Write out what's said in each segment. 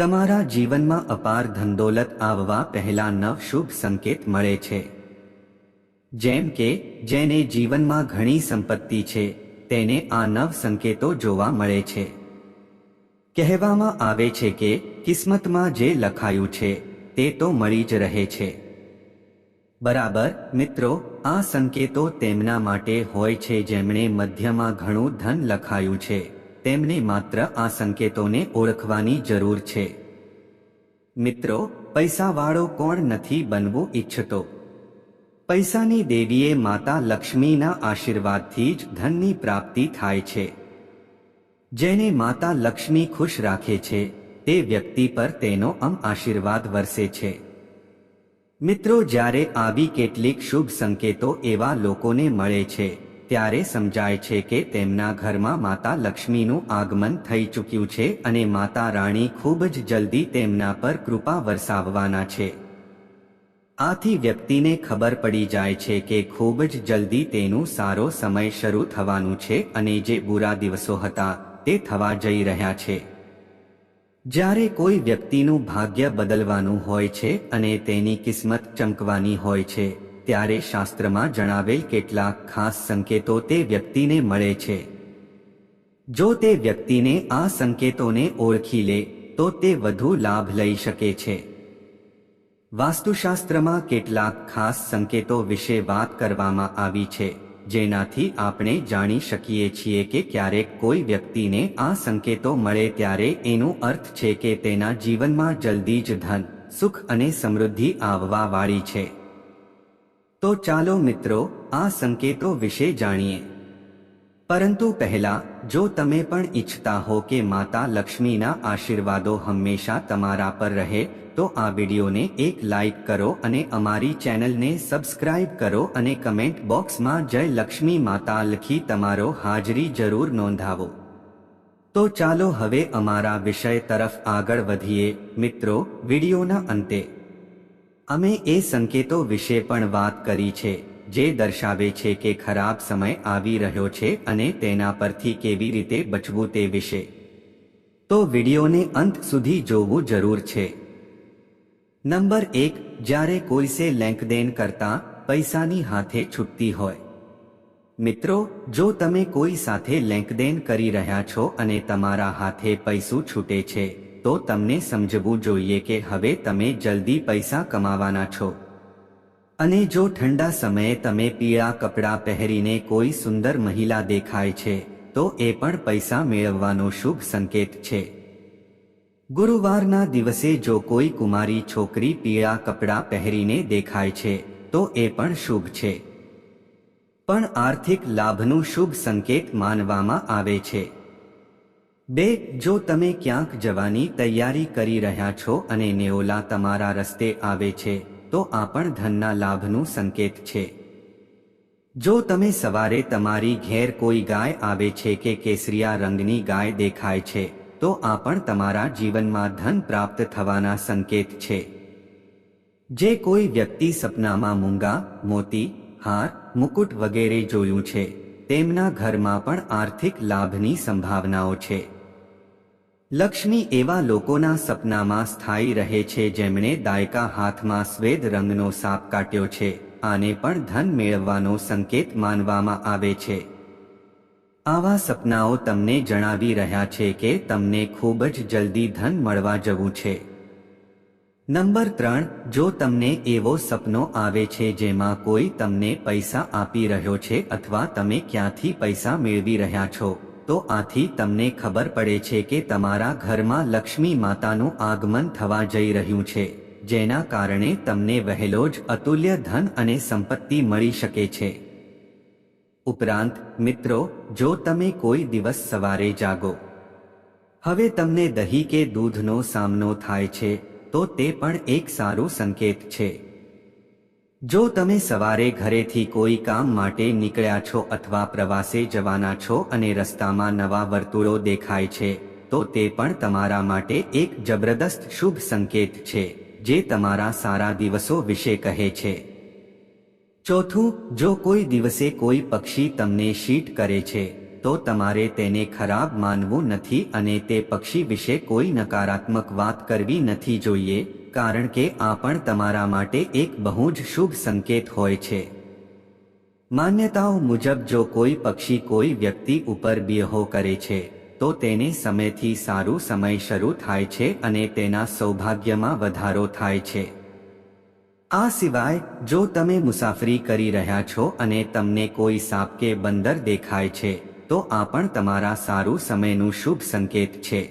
તમારા જીવનમાં અપાર ધનદોલત આવવા પહેલા નવ શુભ સંકેત મળે છે. જેમ કે, જેને જીવનમાં ઘણી સંપત્તિ છે, તેને આ નવ સંકેતો જોવા મળે છે. કહેવામાં આવે છે કે, કિસ્મતમાં જે લખાયું છે, તે તો મળી જ રહે છે. બરાબર, મિત્રો, આ સંકેતો તેમના માટે હોય છે જેમણે મધ્યમાં ઘણું ધન લખાયું છે. તેમને માત્ર આ સંકેતોને ઓળખવાની જરૂર છે. મિત્રો, પૈસાવાળો કોણ નથી બનવું ઈચ્છતો? પૈસાની દેવીએ માતા લક્ષ્મીના આશીર્વાદથી જ ધનની પ્રાપ્તિ થાય છે. જેને માતા લક્ષ્મી ખુશ રાખે છે, તે વ્યક્તિ પર તેનો અમ આશીર્વાદ વરસે છે. મિત્રો, જ્યારે આવી કેટલીક શુભ સંકેતો એવા લોકોને મળે છે ત્યારે સમજાય છે કે તેમના ઘરમાં માતા લક્ષ્મીનું આગમન થઈ ચૂક્યું છે અને માતા રાણી ખૂબ જ જલ્દી તેમના પર કૃપા વરસાવવાના છે. આથી વ્યક્તિને ખબર પડી જાય છે કે ખૂબ જ જલ્દી તેનું સારો સમય શરૂ થવાનું છે અને જે બુરા દિવસો હતા, તે થવા જઈ રહ્યા છે. જ્યારે કોઈ વ્યક્તિનું ભાગ્ય બદલવાનું હોય છે અને તેની કિસ્મત ચમકવાની હોય છે ત્યારે શાસ્ત્રમાં જણાવેલ કેટલાક ખાસ સંકેતો તે વ્યક્તિને મળે છે. જો તે વ્યક્તિને આ સંકેતોને ઓળખી લે, તો તે વધુ લાભ લઈ શકે છે. વાસ્તુશાસ્ત્રમાં કેટલાક ખાસ સંકેતો વિશે વાત કરવામાં આવી છે, જેનાથી આપણે જાણી શકીએ છીએ કે ક્યારેક કોઈ વ્યક્તિને આ સંકેતો મળે ત્યારે એનો અર્થ છે કે તેના જીવનમાં જલ્દી જ ધન, સુખ અને સમૃદ્ધિ આવવા વાળી છે. તો ચાલો મિત્રો, આ સંકેતો વિશે જાણીએ. પરંતુ પહેલા, જો તમે પણ ઈચ્છતા હો કે માતા લક્ષ્મીના આશીર્વાદો હંમેશા તમારા પર રહે, તો આ વિડીયોને એક લાઈક કરો અને અમારી ચેનલને સબસ્ક્રાઇબ કરો અને કમેન્ટ બોક્સમાં જય લક્ષ્મી માતા લખી તમારો હાજરી જરૂર નોંધાવો. તો ચાલો હવે અમારા વિષય તરફ આગળ વધીએ. મિત્રો, વિડીયોના અંતે અમે એ સંકેતો વિશે પણ વાત કરી છે, જે દર્શાવે છે કે ખરાબ સમય આવી રહ્યો છે અને તેના પરથી કેવી રીતે બચવું તે વિશે. તો વિડીયોને અંત સુધી જોવું જરૂર છે. નંબર એક, જ્યારે કોઈસે લેંકદેન કરતા પૈસાની હાથે છૂટતી હોય. મિત્રો, જો તમે કોઈ સાથે લેંકદેન કરી રહ્યા છો અને તમારા હાથે પૈસું છૂટે છે તો તમને સમજવું જોઈએ કે હવે તમે જલ્દી પૈસા કમાવાના છો. અને જો ઠંડા સમયે તમે પીળા કપડાં પહેરીને કોઈ સુંદર મહિલા દેખાય છે, તો એ પણ પૈસા મેળવવાનો શુભ સંકેત છે. ગુરુવારના દિવસે જો કોઈ કુમારી છોકરી પીળા કપડાં પહેરીને દેખાય છે, તો એ પણ શુભ છે. પણ આર્થિક લાભનું શુભ સંકેત માનવામાં આવે છે. બે, જો તમે ક્યાંક જવાની તૈયારી કરી રહ્યા છો અને નેઓલા તમારા રસ્તે આવે છે, તો આ પણ ધનના લાભનું સંકેત છે. જો તમે સવારે તમારી ઘેર કોઈ ગાય આવે છે કે કેસરિયા રંગની ગાય દેખાય છે, તો આ પણ તમારા જીવનમાં ધન પ્રાપ્ત થવાના સંકેત છે. જે કોઈ વ્યક્તિ સપનામાં મૂંગા, મોતી, હાર, મુકુટ વગેરે જોયું છે, તેમના ઘરમાં પણ આર્થિક લાભની સંભાવનાઓ છે. લક્ષ્મી એવા લોકોના સપનામાં સ્થાયી રહે છે જેમણે દાયકા હાથમાં સ્વેદ રંગનો સાપ કાટ્યો છે, આને પણ ધન મેળવવાનો સંકેત માનવામાં આવે છે. આવા સપનાઓ તમને જણાવી રહ્યા છે કે તમને ખૂબ જ જલ્દી ધન મળવા જવું છે. નંબર ત્રણ, જો તમને એવો સપનો આવે છે જેમાં કોઈ તમને પૈસા આપી રહ્યો છે અથવા તમે ક્યાંથી પૈસા મેળવી રહ્યા છો તો આથી તમને ખબર પડે છે કે તમારા ઘરમાં લક્ષ્મી માતાનું આગમન થવા જઈ રહ્યું છે, જેના કારણે તમને વહેલો જ અતુલ્ય ધન અને સંપત્તિ મળી શકે છે. ઉપરાંત, મિત્રો, જો તમે કોઈ દિવસ સવારે જાગો. હવે તમને દહીં કે દૂધનો સામનો થાય છે, તો તે પણ એક સારું સંકેત છે. જો તમે સવારે ઘરેથી કોઈ કામ માટે નીકળ્યા છો અથવા પ્રવાસે જવાના છો અને રસ્તામાં નવા વર્તુળો દેખાય છે, તો તે પણ તમારા માટે એક જબરદસ્ત શુભ સંકેત છે, જે તમારા સારા દિવસો વિશે કહે છે. ચોથું, જો કોઈ દિવસે કોઈ પક્ષી તમને શીટ કરે છે, તો તમારે તેને ખરાબ માનવું નથી અને તે પક્ષી વિશે કોઈ નકારાત્મક વાત કરવી નથી જોઈએ કારણ કે આ પણ તમારા માટે એક બહુ જ શુભ સંકેત હોય છે. માન્યતાઓ મુજબ જો કોઈ પક્ષી કોઈ વ્યક્તિ ઉપર બિયહો કરે છે, તો તેને સમયથી સારું સમય શરૂ થાય છે અને તેના સૌભાગ્યમાં વધારો થાય છે. આ સિવાય, જો તમે મુસાફરી કરી રહ્યા છો અને તમને કોઈ સાપ કે બંદર દેખાય છે, તો આ પણ તમારા સારું સમયનું શુભ સંકેત છે.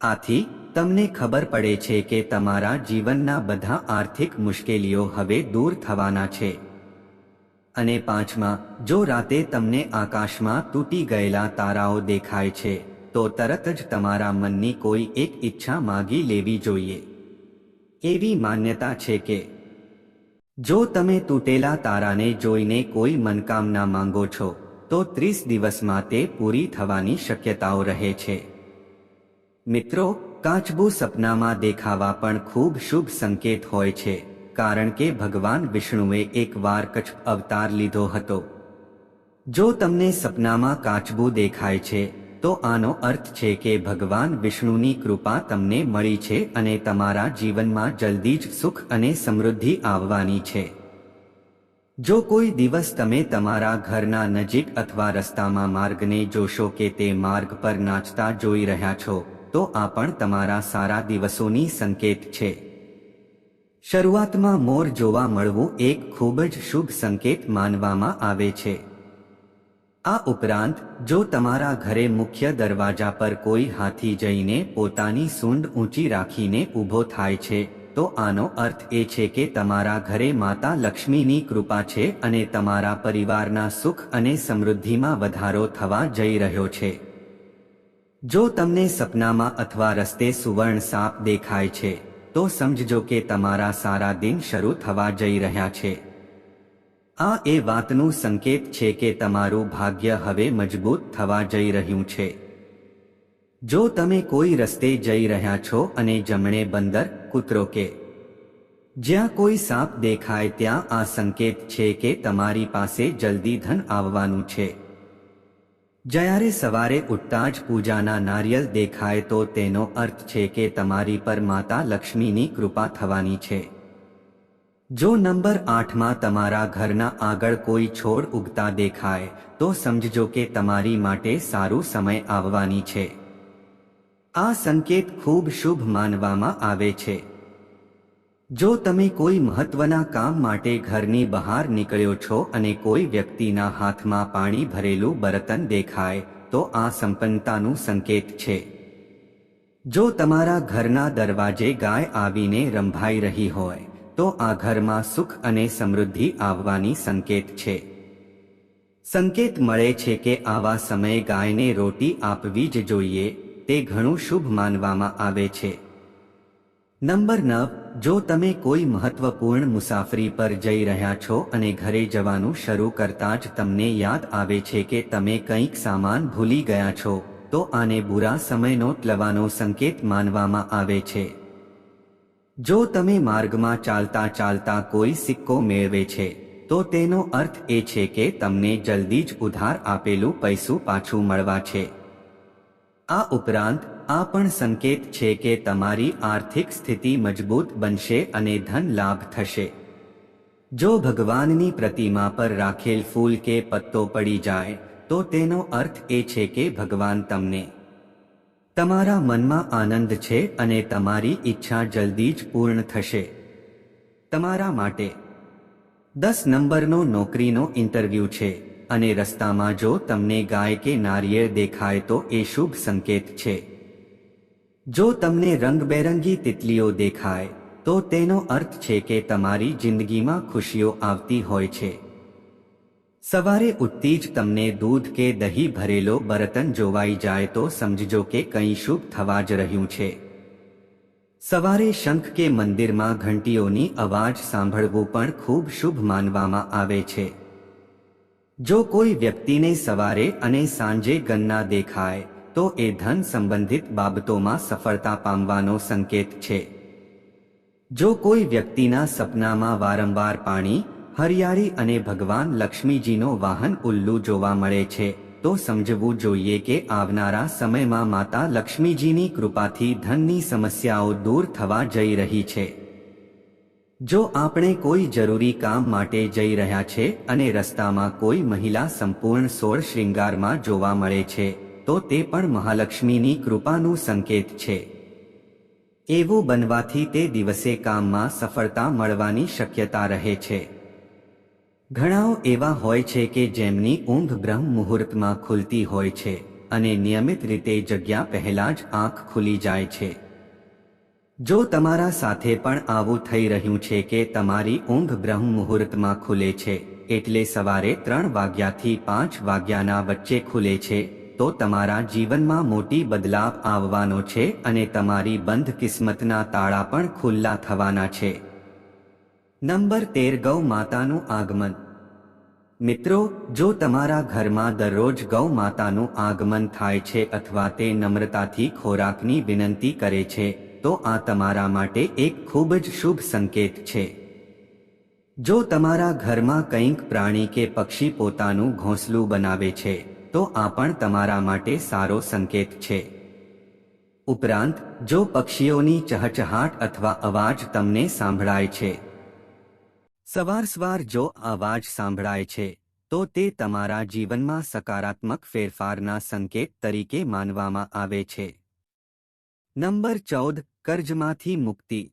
આથી તમને ખબર પડે છે કે તમારા જીવનના બધા આર્થિક મુશ્કેલીઓ હવે દૂર થવાના છે. અને પાંચમા, જો રાતે તમને આકાશમાં તૂટી ગયેલા તારાઓ દેખાય છે, તો તરત જ તમારા મનની કોઈ એક ઈચ્છા માગી લેવી જોઈએ. એવી માન્યતા છે કે, જો તમે તૂટેલા તારાને જોઈને કોઈ મનકામના માંગો છો, તો ત્રીસ દિવસમાં તે પૂરી થવાની શક્યતાઓ રહે છે. મિત્રો કાચબું સપનામાં દેખાવા પણ ખૂબ શુભ સંકેત હોય છે, કારણ કે ભગવાન વિષ્ણુએ એકવાર કચ્છ અવતાર લીધો હતો. જો તમને સપનામાં કાચબું દેખાય છે, તો આનો અર્થ છે કે ભગવાન વિષ્ણુની કૃપા તમને મળી છે અને તમારા જીવનમાં જલ્દી જ સુખ અને સમૃદ્ધિ આવવાની છે. જો કોઈ દિવસ તમે તમારા ઘરના નજીક અથવા રસ્તામાં માર્ગને જોશો કે તે માર્ગ પર નાચતા જોઈ રહ્યા છો તો આ પણ તમારા સારા દિવસોની સંકેત છે. શરૂઆતમાં મોર જોવા મળવું એક ખૂબ જ શુભ સંકેત માનવામાં આવે છે. આ ઉપરાંત, જો તમારા ઘરે મુખ્ય દરવાજા પર કોઈ હાથી જઈને પોતાની સૂંઢ ઊંચી રાખીને ઊભો થાય છે, તો આનો અર્થ એ છે કે તમારા ઘરે માતા લક્ષ્મીની કૃપા છે અને તમારા પરિવારના સુખ અને સમૃદ્ધિમાં વધારો થવા જઈ રહ્યો છે. જો તમને સપનામાં અથવા રસ્તે સુવર્ણ સાપ દેખાય છે, તો સમજજો કે તમારા સારા દિન શરૂ થવા જઈ રહ્યા છે. આ એ વાતનું સંકેત છે કે તમારું ભાગ્ય હવે મજબૂત થવા જઈ રહ્યું છે. જો તમે કોઈ રસ્તે જઈ રહ્યા છો અને જમણે બંદર કૂતરો કે જ્યાં કોઈ સાપ દેખાય ત્યાં આ સંકેત છે કે તમારી પાસે જલ્દી ધન આવવાનું છે. જ્યારે સવારે ઉઠતા જ પૂજાના નારિયેલ દેખાય તો તેનો અર્થ છે કે તમારી પર માતા લક્ષ્મીની કૃપા થવાની છે. જો નંબર આઠમાં તમારા ઘરના આગળ કોઈ છોડ ઉગતા દેખાય, તો સમજજો કે તમારી માટે સારું સમય આવવાની છે. આ સંકેત ખૂબ શુભ માનવામાં આવે છે. જો તમે કોઈ મહત્વના કામ માટે ઘરની બહાર નીકળ્યો છો અને કોઈ વ્યક્તિના હાથમાં પાણી ભરેલું બરતન દેખાય, તો આ સંપન્નતાનું સંકેત છે. જો તમારા ઘરના દરવાજે ગાય આવીને રંભાઈ રહી હોય, તો આ ઘરમાં સુખ અને સમૃદ્ધિ આવવાની સંકેત છે. સંકેત મળે છે કે આવા સમયે ગાયને રોટી આપવી જ જોઈએ, તે ઘણું શુભ માનવામાં આવે છે. નંબર નવ, જો તમે કોઈ મહત્વપૂર્ણ મુસાફરી પર જઈ રહ્યા છો અને ઘરે જવાનું શરૂ કરતા જ તમને યાદ આવે છે કે તમે કંઈક સામાન ભૂલી ગયા છો, તો આને બુરા સમયનો ટલવાનો સંકેત માનવામાં આવે છે. જો તમે માર્ગમાં ચાલતા ચાલતા કોઈ સિક્કો મેળવે છે, તો તેનો અર્થ એ છે કે તમને જલ્દી જ ઉધાર આપેલું પૈસું પાછું મળવા છે. આ ઉપરાંત આ પણ સંકેત છે કે તમારી આર્થિક સ્થિતિ મજબૂત બનશે અને ધન લાભ થશે. જો ભગવાનની પ્રતિમા પર રાખેલ ફૂલ કે પત્તો પડી જાય, તો તેનો અર્થ એ છે કે ભગવાન તમને તમારા મનમાં આનંદ છે અને તમારી ઈચ્છા જલ્દી જ પૂર્ણ થશે. તમારા માટે દસ નંબરનો નોકરીનો ઇન્ટરવ્યૂ છે અને રસ્તામાં જો તમને ગાય કે નારિયેળ દેખાય તો એ શુભ સંકેત છે. જો તમને રંગબેરંગી તિતલીઓ દેખાય, તો તેનો અર્થ છે કે તમારી જિંદગીમાં ખુશીઓ આવતી હોય છે. સવારે ઉઠતી જ તમને દૂધ કે દહીં ભરેલો બરતન જોવાઈ જાય તો સમજજો કે કંઈ શુભ થવા જ રહ્યું છે. સવારે શંખ કે મંદિરમાં ઘંટીઓની અવાજ સાંભળવું પણ ખૂબ શુભ માનવામાં આવે છે. જો કોઈ વ્યક્તિને સવારે અને સાંજે ગન્ના દેખાય તો એ ધન સંબંધિત બાબતોમાં સફળતા પામવાનો સંકેત છે. જો કોઈ વ્યક્તિના સપનામાં વારંવાર પાણી, હરિયાળી અને ભગવાન લક્ષ્મીજીનો વાહન ઉલ્લુ જોવા મળે છે, તો સમજવું જોઈએ કે આવનારા સમયમાં માતા લક્ષ્મીજીની કૃપાથી ધનની સમસ્યાઓ દૂર થવા જઈ રહી છે. જો આપણે કોઈ જરૂરી કામ માટે જઈ રહ્યા છે અને રસ્તામાં કોઈ મહિલા સંપૂર્ણ સોળ શ્રૃંગારમાં જોવા મળે છે તો તે પણ મહાલક્ષ્મીની કૃપાનું સંકેત છે. એવું બનવાથી તે દિવસે કામમાં સફળતા મળવાની શક્યતા રહે છે. ઘણાઓ એવા હોય છે કે જેમની ઊંઘ બ્રહ્મ મુહૂર્તમાં ખુલતી હોય છે અને નિયમિત રીતે જગ્યા પહેલા જ આંખ ખુલી જાય છે. જો તમારા સાથે પણ આવું થઈ રહ્યું છે કે તમારી ઊંઘ બ્રહ્મ મુહૂર્તમાં ખુલે છે, એટલે સવારે ત્રણ વાગ્યાથી પાંચ વાગ્યાના વચ્ચે ખુલે છે તો તમારા જીવનમાં મોટી બદલાવ આવવાનો છે અને તમારી બંધ કિસ્મતના તાળા પણ ખુલ્લા થવાના છે. નંબર તેર, ગૌ માતાનું આગમન. મિત્રો, જો તમારા ઘરમાં દરરોજ ગૌ માતાનું આગમન થાય છે અથવા તે નમ્રતાથી ખોરાકની વિનંતી કરે છે, તો આ તમારા માટે એક ખૂબ જ શુભ સંકેત છે. જો તમારા ઘરમાં કંઈક પ્રાણી કે પક્ષી પોતાનું ઘોંસલું બનાવે છે તો આ પણ તમારા માટે સારો સંકેત છે. ઉપરાંત, જો પક્ષીઓની ચહચહાટ અથવા અવાજ તમને સાંભળાય છે. સવાર સવાર જો અવાજ સાંભળાય છે, તો તે તમારા જીવનમાં સકારાત્મક ફેરફારના સંકેત તરીકે માનવામાં આવે છે. નંબર ચૌદ, કર્જમાંથી મુક્તિ.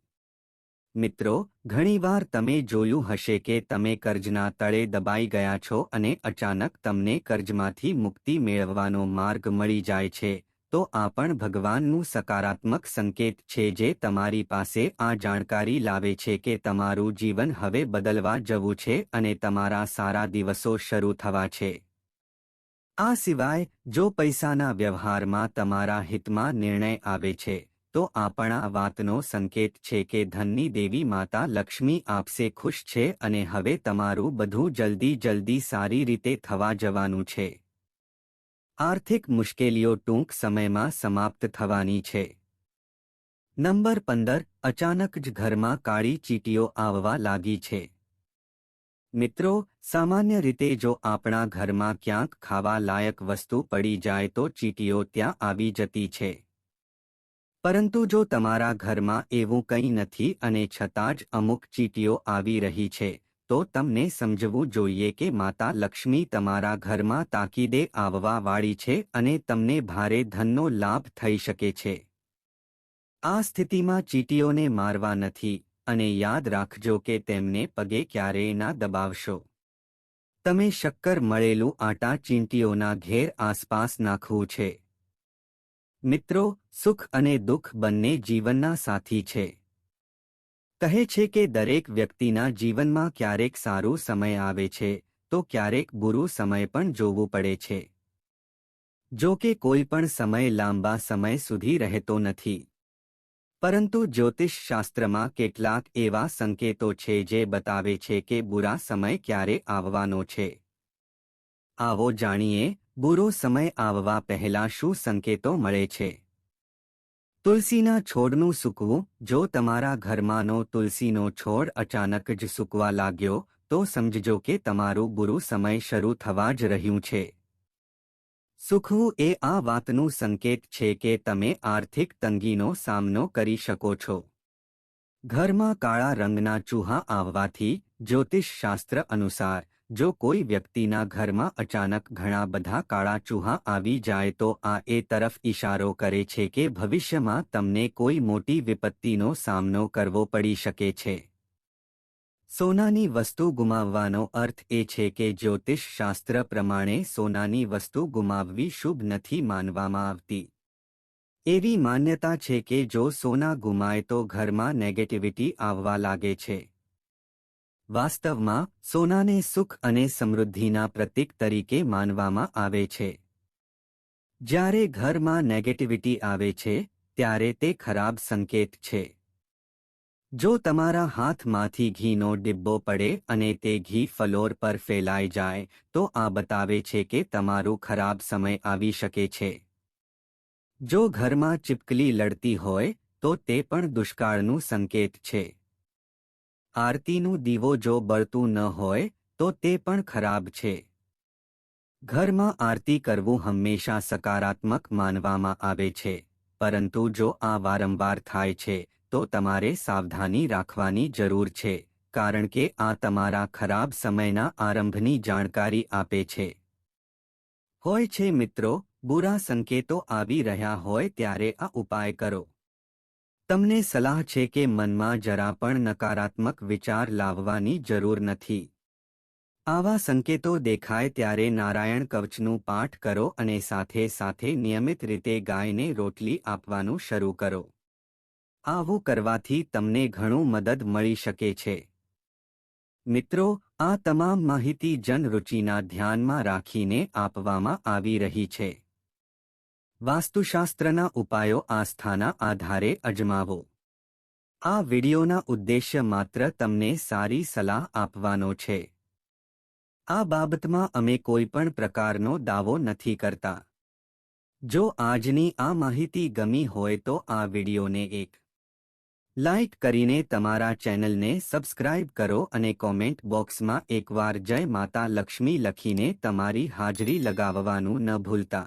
મિત્રો, ઘણીવાર તમે જોયું હશે કે તમે કર્જના તળે દબાઈ ગયા છો અને અચાનક તમને કર્જમાંથી મુક્તિ મેળવવાનો માર્ગ મળી જાય છે, તો આ પણ ભગવાનનું સકારાત્મક સંકેત છે જે તમારી પાસે આ જાણકારી લાવે છે કે તમારું જીવન હવે બદલવા જવું છે અને તમારા સારા દિવસો શરૂ થવા છે. આ સિવાય, જો પૈસાના વ્યવહારમાં તમારા હિતમાં નિર્ણય આવે છે તો આપણા વાતનો સંકેત છે કે ધનની દેવી માતા લક્ષ્મી આપસે ખુશ છે અને હવે તમારું બધું જલ્દી જલ્દી સારી રીતે થવા જવાનું છે. આર્થિક મુશ્કેલીઓ ટૂંક સમયમાં સમાપ્ત થવાની છે. નંબર પંદર, અચાનક જ ઘરમાં કાળી ચીટીઓ આવવા લાગી છે. મિત્રો, સામાન્ય રીતે જો આપણા ઘરમાં ક્યાંક ખાવા લાયક વસ્તુ પડી જાય તો ચીટીઓ ત્યાં આવી જતી છે. પરંતુ જો તમારા ઘરમાં એવું કંઈ નથી અને છતાં જ અમુક ચીટીઓ આવી રહી છે, તો તમને સમજવું જોઈએ કે માતા લક્ષ્મી તમારા ઘરમાં તાકીદે આવવા વાળી છે અને તમને ભારે ધનનો લાભ થઈ શકે છે. આ સ્થિતિમાં ચીટીઓને મારવા નથી, અને યાદ રાખજો કે તેમને પગે ક્યારેય ના દબાવશો. તમે શક્કર મળેલું આટા ચીંટીઓના ઘેર આસપાસ નાખવું છે. મિત્રો, સુખ અને દુઃખ બંને જીવનના સાથી છે. કહે છે કે દરેક વ્યક્તિના જીવનમાં ક્યારેક સારું સમય આવે છે, તો ક્યારેક બુરું સમય પણ જોવું પડે છે. જો કે કોઈ પણ સમય લાંબા સમય સુધી રહેતો નથી. પરંતુ જ્યોતિષ શાસ્ત્રમાં કેટલાક એવા સંકેતો છે જે બતાવે છે કે બુરા સમય ક્યારે આવવાનો છે. આવો જાણીએ બુરો સમય આવવા પહેલા શું સંકેતો મળે છે? તુલસીના છોડનું સૂકવું, જો તમારા ઘરમાંનો તુલસીનો છોડ અચાનક જ સૂકવા લાગ્યો, તો સમજજો કે તમારું બુરું સમય શરૂ થવા જ રહ્યું છે. સૂકવું એ આ વાતનું સંકેત છે કે તમે આર્થિક તંગીનો સામનો કરી શકો છો. ઘરમાં કાળા રંગના ચૂહા આવવાથી જ્યોતિષશાસ્ત્ર અનુસાર જો કોઈ વ્યક્તિના ઘરમાં અચાનક ઘણા બધા કાળા ચૂહા આવી જાય તો આ એ તરફ ઇશારો કરે છે કે ભવિષ્યમાં તમને કોઈ મોટી વિપત્તિનો સામનો કરવો પડી શકે છે. સોનાની વસ્તુ ગુમાવવાનો અર્થ એ છે કે જ્યોતિષ શાસ્ત્ર પ્રમાણે સોનાની વસ્તુ ગુમાવવી શુભ નથી માનવામાં આવતી. એવી માન્યતા છે કે જો સોના ગુમાય તો ઘરમાં નેગેટિવિટી આવવા લાગે છે. વાસ્તવમાં સોનાને સુખ અને સમૃદ્ધિના પ્રતીક તરીકે માનવામાં આવે છે. જ્યારે ઘરમાં નેગેટિવિટી આવે છે, ત્યારે તે ખરાબ સંકેત છે. જો તમારા હાથમાંથી ઘીનો ડિબ્બો પડે અને તે ઘી ફલોર પર ફેલાઈ જાય, તો આ બતાવે છે કે તમારું ખરાબ સમય આવી શકે છે. જો ઘરમાં ચિપકલી લડતી હોય, તો તે પણ દુષ્કાળનું સંકેત છે. આરતીનું દીવો જો બળતું ન હોય, તો તે પણ ખરાબ છે. ઘરમાં આરતી કરવું હંમેશા સકારાત્મક માનવામાં આવે છે, પરંતુ જો આ વારંવાર થાય છે, તો તમારે સાવધાની રાખવાની જરૂર છે, કારણ કે આ તમારા ખરાબ સમયના આરંભની જાણકારી આપે છે. હોય છે મિત્રો, બુરા સંકેતો આવી રહ્યા હોય ત્યારે આ ઉપાય કરો. તમને સલાહ છે કે મનમાં જરા પણ નકારાત્મક વિચાર લાવવાની જરૂર નથી. આવા સંકેતો દેખાય ત્યારે નારાયણ કવચનું પાઠ કરો અને સાથે સાથે નિયમિત રીતે ગાયને રોટલી આપવાનું શરૂ કરો. આવું કરવાથી તમને ઘણું મદદ મળી શકે છે. મિત્રો, આ તમામ માહિતી જનરુચિના ધ્યાનમાં રાખીને આપવામાં આવી રહી છે. વાસ્તુશાસ્ત્રના ઉપાયો આસ્થાના આધારે અજમાવો. આ વિડિયોના ઉદ્દેશ્ય માત્ર તમને સારી સલાહ આપવાનો છે. આ બાબતમાં અમે કોઈ પણ પ્રકારનો દાવો નથી કરતા. જો આજની આ માહિતી ગમી હોય તો આ વિડિયોને એક લાઇક કરીને તમારા ચેનલને સબસ્ક્રાઇબ કરો અને કોમેન્ટ બોક્સમાં એકવાર જય માતા લક્ષ્મી લખીને તમારી હાજરી લગાવવાનું ન ભૂલતા.